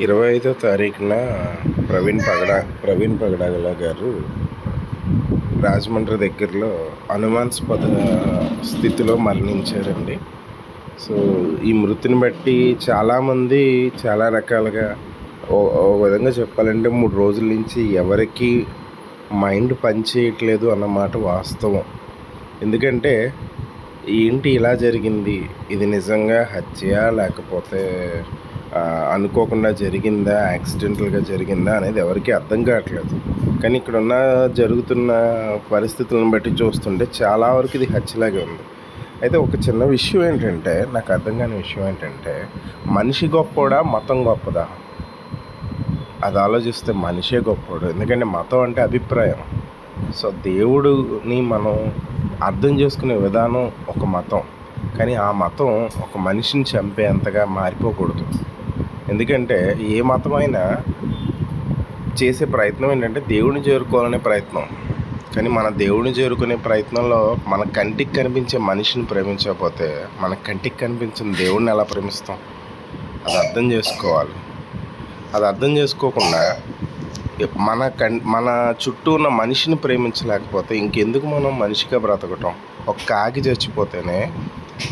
ఇరవై ఐదో తారీఖున ప్రవీణ్ పగడా ప్రవీణ్ పగడాగల గారు రాజమండ్రి దగ్గరలో అనుమానాస్పద స్థితిలో మరణించారండి. సో ఈ మృతిని బట్టి చాలామంది చాలా రకాలుగా ఓ ఓ విధంగా చెప్పాలంటే మూడు రోజుల నుంచి ఎవరికి మైండ్ పనిచేయట్లేదు అన్నమాట వాస్తవం. ఎందుకంటే ఏంటి ఇలా జరిగింది? ఇది నిజంగా హత్య లేకపోతే అనుకోకుండా జరిగిందా యాక్సిడెంటల్గా జరిగిందా అనేది ఎవరికీ అర్థం కావట్లేదు. కానీ ఇక్కడ ఉన్న జరుగుతున్న పరిస్థితులను బట్టి చూస్తుంటే చాలా వరకు ఇది హత్యలాగే ఉంది. అయితే ఒక చిన్న విషయం ఏంటంటే నాకు అర్థం కాని విషయం ఏంటంటే మనిషి గొప్పోడా మతం గొప్పదా? అది ఆలోచిస్తే మనిషే గొప్పోడు. ఎందుకంటే మతం అంటే అభిప్రాయం. సో దేవుడిని మనం అర్థం చేసుకునే విధానం ఒక మతం. కానీ ఆ మతం ఒక మనిషిని చంపేంతగా మారిపోకూడదు. ఎందుకంటే ఏ మతమైనా చేసే ప్రయత్నం ఏంటంటే దేవుడిని చేరుకోవాలనే ప్రయత్నం. కానీ మన దేవుడిని చేరుకునే ప్రయత్నంలో మన కంటికి కనిపించే మనిషిని ప్రేమించకపోతే మన కంటికి కనిపించిన దేవుడిని ఎలా ప్రేమిస్తాం? అది అర్థం చేసుకోవాలి. అది అర్థం చేసుకోకుండా మన కం మన చుట్టూ ఉన్న మనిషిని ప్రేమించలేకపోతే ఇంకెందుకు మనం మనిషిగా బ్రతకటం? ఒక కాకి చచ్చిపోతేనే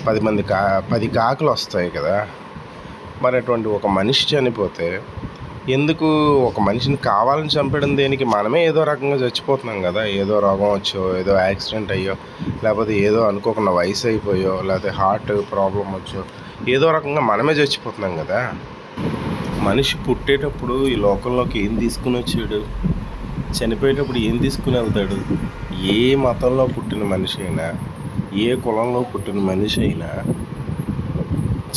పది మంది కా పది కాకులు వస్తాయి కదా? మరి అటువంటి ఒక మనిషి చనిపోతే ఎందుకు ఒక మనిషిని కావాలని చంపడం దేనికి? మనమే ఏదో రకంగా చచ్చిపోతున్నాం కదా. ఏదో రోగం వచ్చో ఏదో యాక్సిడెంట్ అయ్యో లేకపోతే ఏదో అనుకోకుండా వయసు అయిపోయో లేకపోతే హార్ట్ ప్రాబ్లం వచ్చో ఏదో రకంగా మనమే చచ్చిపోతున్నాం కదా. మనిషి పుట్టేటప్పుడు ఈ లోకంలోకి ఏం తీసుకుని వచ్చాడు? చనిపోయేటప్పుడు ఏం తీసుకుని వెళ్తాడు? ఏ మతంలో పుట్టిన మనిషి అయినా ఏ కులంలో పుట్టిన మనిషి అయినా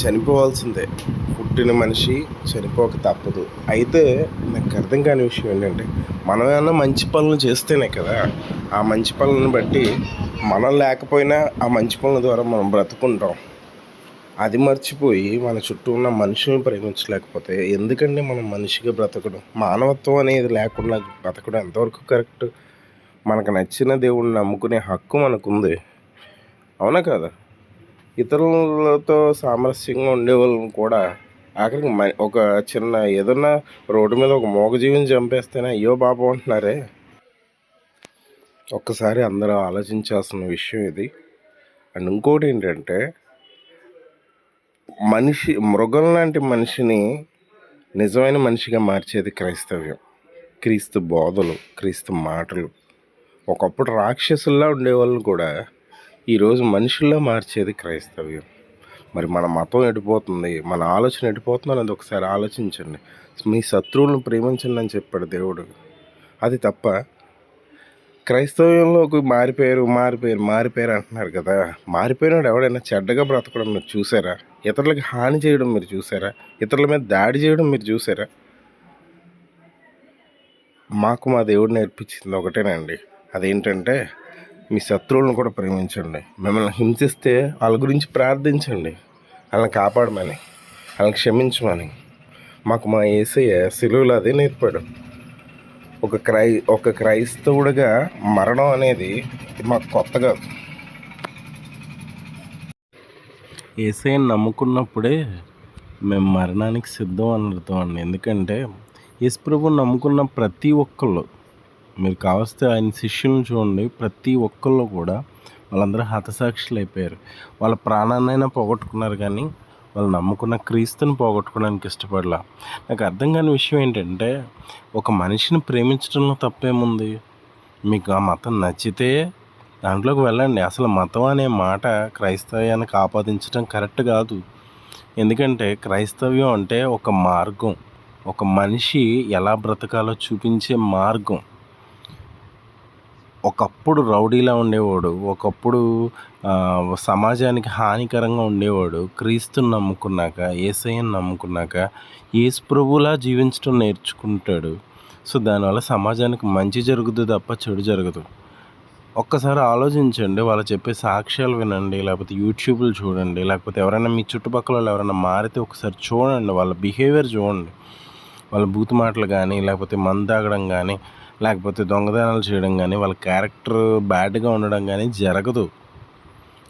చనిపోవాల్సిందే. పుట్టిన మనిషి చనిపోక తప్పదు. అయితే నాకు అర్థం కాని విషయం ఏంటంటే మనం ఏమైనా మంచి పనులు చేస్తేనే కదా ఆ మంచి పనులను బట్టి మనం లేకపోయినా ఆ మంచి పనుల ద్వారా మనం బ్రతుకుంటాం. అది మర్చిపోయి మన చుట్టూ ఉన్న మనుషుల్ని ప్రేమించలేకపోతే ఎందుకంటే మనం మనిషిగా బ్రతకడం? మానవత్వం అనేది లేకుండా బ్రతకడం ఎంతవరకు కరెక్ట్? మనకు నచ్చిన దేవుడిని నమ్ముకునే హక్కు మనకుంది. అవునా కదా? ఇతరులతో సామరస్యంగా ఉండే వాళ్ళని కూడా ఆఖరికి మ ఒక చిన్న ఏదన్నా రోడ్డు మీద ఒక మూగజీవిని చంపేస్తేనే అయ్యో బాబు అంటున్నారే. ఒక్కసారి అందరూ ఆలోచించాల్సిన విషయం ఇది. అండ్ ఇంకోటి ఏంటంటే మనిషి మృగం లాంటి మనిషిని నిజమైన మనిషిగా మార్చేది క్రైస్తవ్యం. క్రీస్తు బోధలు క్రీస్తు మాటలు. ఒకప్పుడు రాక్షసుల్లా ఉండేవాళ్ళు కూడా ఈరోజు మనుషుల్లో మార్చేది క్రైస్తవ్యం. మరి మన మతం ఎడిపోతుంది మన ఆలోచన ఎడిపోతుంది అనేది ఒకసారి ఆలోచించండి. మీ శత్రువులను ప్రేమించండి అని చెప్పాడు దేవుడు. అది తప్ప క్రైస్తవ్యంలోకి మారిపోయారు మారిపోయారు మారిపోయారు అంటున్నారు కదా. మారిపోయినాడు ఎవడైనా చెడ్డగా బ్రతకడం మీరు చూసారా? ఇతరులకి హాని చేయడం మీరు చూసారా? ఇతరుల మీద దాడి చేయడం మీరు చూసారా? మాకు మా దేవుడు నేర్పించింది ఒకటేనండి. అదేంటంటే మీ శత్రువులను కూడా ప్రేమించండి. మిమ్మల్ని హింసిస్తే వాళ్ళ గురించి ప్రార్థించండి. వాళ్ళని కాపాడమని వాళ్ళని క్షమించమని. మాకు మా ఏసయ్య సెలువులు అదే నేర్పాడు. ఒక క్రై ఒక క్రైస్తవుడిగా మరణం అనేది మాకు కొత్తగా ఏసైని నమ్ముకున్నప్పుడే మేము మరణానికి సిద్ధం అని అర్థం అండి. ఎందుకంటే యేసుప్రభు నమ్ముకున్న ప్రతి ఒక్కళ్ళు మీరు కావస్తే ఆయన శిష్యులను చూడండి. ప్రతి ఒక్కళ్ళు కూడా వాళ్ళందరూ హతసాక్షులు అయిపోయారు. వాళ్ళ ప్రాణాన్నైనా పోగొట్టుకున్నారు కానీ వాళ్ళు నమ్ముకున్న క్రీస్తుని పోగొట్టుకోవడానికి ఇష్టపడలా. నాకు అర్థం కాని విషయం ఏంటంటే ఒక మనిషిని ప్రేమించడంలో తప్పేముంది? మీకు ఆ మతం నచ్చితే దాంట్లోకి వెళ్ళండి. అసలు మతం అనే మాట క్రైస్తవ్యానికి ఆపాదించడం కరెక్ట్ కాదు. ఎందుకంటే క్రైస్తవ్యం అంటే ఒక మార్గం. ఒక మనిషి ఎలా బ్రతకాలో చూపించే మార్గం. ఒకప్పుడు రౌడీలా ఉండేవాడు ఒకప్పుడు సమాజానికి హానికరంగా ఉండేవాడు. క్రీస్తుని నమ్ముకున్నాక ఏసయ్యని నమ్ముకున్నాక యేసు జీవించడం నేర్చుకుంటాడు. సో దానివల్ల సమాజానికి మంచి జరుగుతుంది తప్ప చెడు జరగదు. ఒక్కసారి ఆలోచించండి వాళ్ళు చెప్పే సాక్ష్యాలు వినండి లేకపోతే యూట్యూబ్లు చూడండి లేకపోతే ఎవరైనా మీ చుట్టుపక్కల వాళ్ళు ఎవరైనా మారితే ఒకసారి చూడండి వాళ్ళ బిహేవియర్ చూడండి. వాళ్ళ బూతు మాటలు కానీ లేకపోతే మందాగడం కానీ లేకపోతే దొంగతనాలు చేయడం కానీ వాళ్ళ క్యారెక్టర్ బ్యాడ్గా ఉండడం కానీ జరగదు.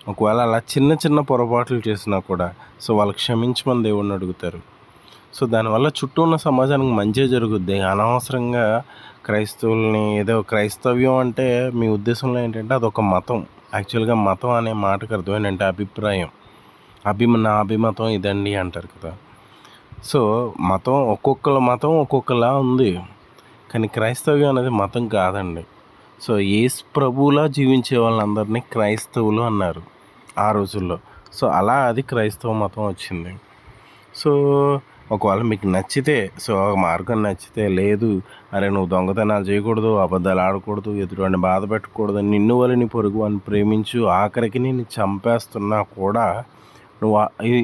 ఒకవేళ అలా చిన్న చిన్న పొరపాట్లు చేసినా కూడా సో వాళ్ళు క్షమించమని దేవుడిని అడుగుతారు. సో దానివల్ల చుట్టూ ఉన్న సమాజానికి మంచి జరుగుద్ది. అనవసరంగా క్రైస్తవుల్ని ఏదో క్రైస్తవ్యం అంటే మీ ఉద్దేశంలో ఏంటంటే అదొక మతం. యాక్చువల్గా మతం అనే మాటకు అర్థం ఏంటంటే అభిప్రాయం. అభిమ నా అభిమతం ఇదండి అంటారు కదా. సో మతం ఒక్కొక్కల మతం ఒక్కొక్కలా ఉంది. కానీ క్రైస్తవ్యం అనేది మతం కాదండి. సో ఏసు ప్రభువులా జీవించే వాళ్ళందరినీ క్రైస్తవులు అన్నారు ఆ రోజుల్లో. సో అలా అది క్రైస్తవ మతం వచ్చింది. సో ఒకవేళ మీకు నచ్చితే సో ఒక మార్గం నచ్చితే లేదు అరే నువ్వు దొంగతనాలు చేయకూడదు అబద్ధాలు ఆడకూడదు ఎదురుని బాధ పెట్టకూడదు నిన్ను వల్ల పొరుగు అని ప్రేమించు ఆఖరికి నేను చంపేస్తున్నా కూడా నువ్వు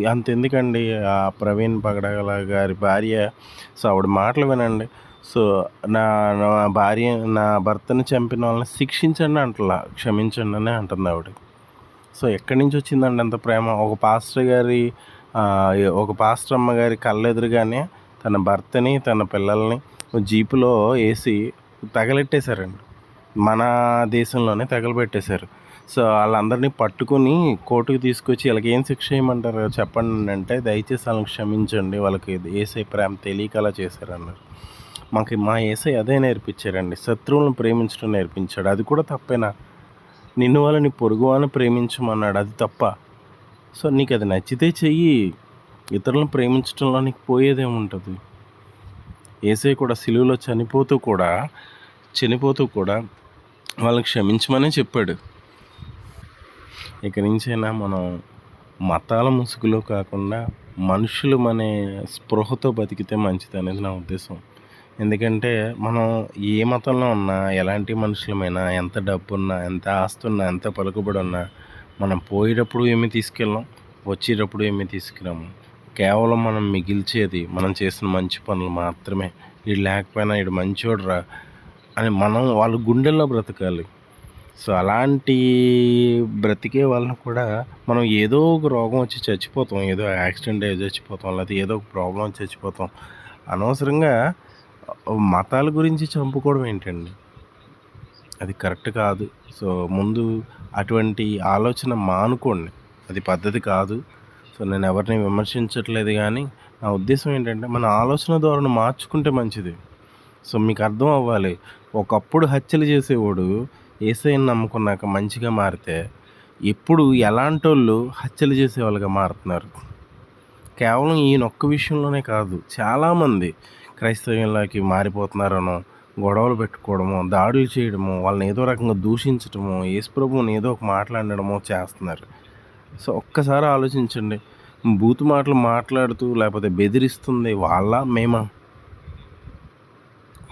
అంతెందుకండి ఆ ప్రవీణ్ పగడగల గారి భార్య. సో ఆవిడ మాటలు వినండి. సో నా నా భార్య నా భర్తను చంపిన వాళ్ళని శిక్షించండి అంటలా క్షమించండి అని అంటుంది ఆవిడ. సో ఎక్కడి నుంచి వచ్చిందండి అంత ప్రేమ? ఒక పాస్టర్ గారి ఒక పాస్టర్ అమ్మ గారి కళ్ళెదురుగానే తన భర్తని తన పిల్లల్ని జీపులో వేసి తగలెట్టేశారండి. మన దేశంలోనే తగలబెట్టేశారు. సో వాళ్ళందరినీ పట్టుకుని కోర్టుకు తీసుకొచ్చి వీళ్ళకి ఏం శిక్ష చేయమంటారు చెప్పండి అంటే దయచేసి వాళ్ళని క్షమించండి వాళ్ళకి ఏసే ప్రేమ తెలియక అలా చేశారన్నారు. మాకు మా ఏసై అదే నేర్పించారండి శత్రువులను ప్రేమించడం నేర్పించాడు. అది కూడా తప్పేనా? నిన్ను వాళ్ళని పొరుగు వాళ్ళని ప్రేమించమన్నాడు. అది తప్ప. సో నీకు అది నచ్చితే చెయ్యి. ఇతరులను ప్రేమించడంలో నీకు పోయేదేముంటుంది ఏసై కూడా సిలువలో చనిపోతూ కూడా చనిపోతూ కూడా వాళ్ళని క్షమించమనే చెప్పాడు. ఇక నుంచైనా మనం మతాల ముసుగులో కాకుండా మనుషులు అనే స్పృహతో బతికితే మంచిది అనేది నా ఉద్దేశం. ఎందుకంటే మనం ఏ మతంలో ఉన్నా ఎలాంటి మనుషులమైనా ఎంత డబ్బు ఉన్నా ఎంత ఆస్తి ఉన్నా ఎంత పలుకుబడి ఉన్నా మనం పోయేటప్పుడు ఏమీ తీసుకెళ్ళాం? వచ్చేటప్పుడు ఏమీ తీసుకురాము? కేవలం మనం మిగిల్చేది మనం చేసిన మంచి పనులు మాత్రమే. వీడు లేకపోయినా వీడు మంచోడురా అని మనం వాళ్ళ గుండెల్లో బ్రతకాలి. సో అలాంటి బ్రతికే వాళ్ళని కూడా మనం ఏదో ఒక రోగం వచ్చి చచ్చిపోతాం. ఏదో యాక్సిడెంట్ అయ్యి చచ్చిపోతాం లేకపోతే ఏదో ఒక ప్రాబ్లం వచ్చి చచ్చిపోతాం. అనవసరంగా మతాల గురించి చంపుకోవడం ఏంటండి? అది కరెక్ట్ కాదు. సో ముందు అటువంటి ఆలోచన మానుకోండి. అది పద్ధతి కాదు. సో నేను ఎవరిని విమర్శించట్లేదు కానీ నా ఉద్దేశం ఏంటంటే మన ఆలోచన ధోరణి మార్చుకుంటే మంచిది. సో మీకు అర్థం అవ్వాలి. ఒకప్పుడు హత్యలు చేసేవాడు ఏసైని నమ్ముకున్నాక మంచిగా మారితే ఎప్పుడు ఎలాంటి వాళ్ళు హత్యలు చేసే వాళ్ళుగా మారుతున్నారు? కేవలం ఈయన ఒక్క విషయంలోనే కాదు. చాలామంది క్రైస్తవ్యంలోకి మారిపోతున్నారనో గొడవలు పెట్టుకోవడము దాడులు చేయడము వాళ్ళని ఏదో రకంగా దూషించడము యేసుప్రభుని ఏదో ఒక మాట్లాడడమో చేస్తున్నారు. సో ఒక్కసారి ఆలోచించండి. బూతు మాటలు మాట్లాడుతూ లేకపోతే బెదిరిస్తుంది వాళ్ళ మేమా?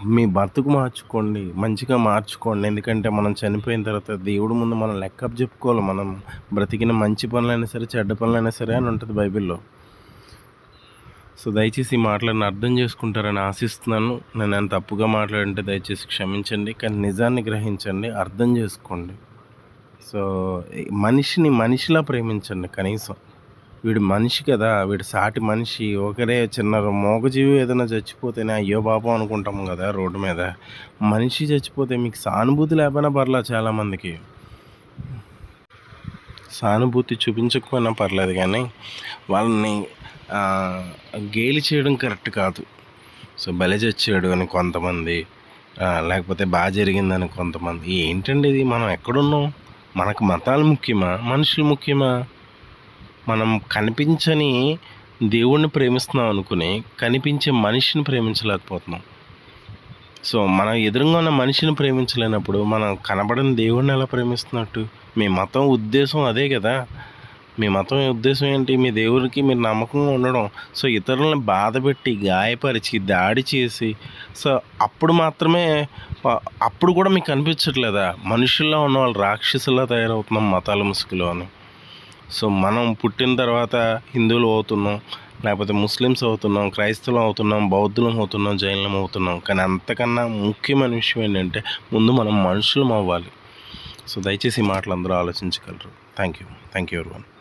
మీ భర్తకు మార్చుకోండి మంచిగా మార్చుకోండి. ఎందుకంటే మనం చనిపోయిన తర్వాత దేవుడు ముందు మనం లెక్కప్ చెప్పుకోవాలి. మనం బ్రతికిన మంచి పనులైనా సరే చెడ్డ పనులైనా సరే అని ఉంటుంది బైబిల్లో. సో దయచేసి ఈ మాటలను అర్థం చేసుకుంటారని ఆశిస్తున్నాను. నేను నేను తప్పుగా మాట్లాడంటే దయచేసి క్షమించండి కానీ నిజాన్ని గ్రహించండి అర్థం చేసుకోండి. సో మనిషిని మనిషిలా ప్రేమించండి కనీసం. వీడు మనిషి కదా వీడు సాటి మనిషి ఒకరే చిన్న మోగజీవి ఏదైనా చచ్చిపోతేనే అయ్యో పాపం అనుకుంటాం కదా రోడ్డు మీద. మనిషి చచ్చిపోతే మీకు సానుభూతి లేకపోయినా పర్లా చాలామందికి. సానుభూతి చూపించకపోయినా పర్లేదు కానీ వాళ్ళని గేలి చేయడం కరెక్ట్ కాదు. సో బలి చచ్చాడు అని కొంతమంది. లేకపోతే బాగా జరిగిందని కొంతమంది. ఏంటండి ఇది? మనం ఎక్కడున్నాం? మనకు మతాలు ముఖ్యమా? మనుషులు ముఖ్యమా? మనం కనిపించని దేవుణ్ణి ప్రేమిస్తున్నాం అనుకుని కనిపించే మనిషిని ప్రేమించలేకపోతున్నాం. సో మనం ఎదురుగా ఉన్న మనిషిని ప్రేమించలేనప్పుడు మనం కనబడని దేవుణ్ణి ఎలా ప్రేమిస్తున్నట్టు? మీ మతం ఉద్దేశం అదే కదా. మీ మతం ఉద్దేశం ఏంటి? మీ దేవుడికి మీరు నమ్మకంగా ఉండడం. సో ఇతరులను బాధపెట్టి గాయపరిచి దాడి చేసి సో అప్పుడు మాత్రమే అప్పుడు కూడా మీకు అనిపించట్లేదా? మనుషుల్లో ఉన్న వాళ్ళు రాక్షసులా తయారవుతున్నాం మతాల ముసుగులో అని. సో మనం పుట్టిన తర్వాత హిందువులు అవుతున్నాం లేకపోతే ముస్లిమ్స్ అవుతున్నాం క్రైస్తవులు అవుతున్నాం బౌద్ధులం అవుతున్నాం జైనులం అవుతున్నాం. కానీ అంతకన్నా ముఖ్యమైన విషయం ఏంటంటే ముందు మనం మనుషులం అవ్వాలి. సో దయచేసి ఈ మాటలు అందరూ ఆలోచించగలరు. థ్యాంక్ యూ థ్యాంక్ యూ ఎవరి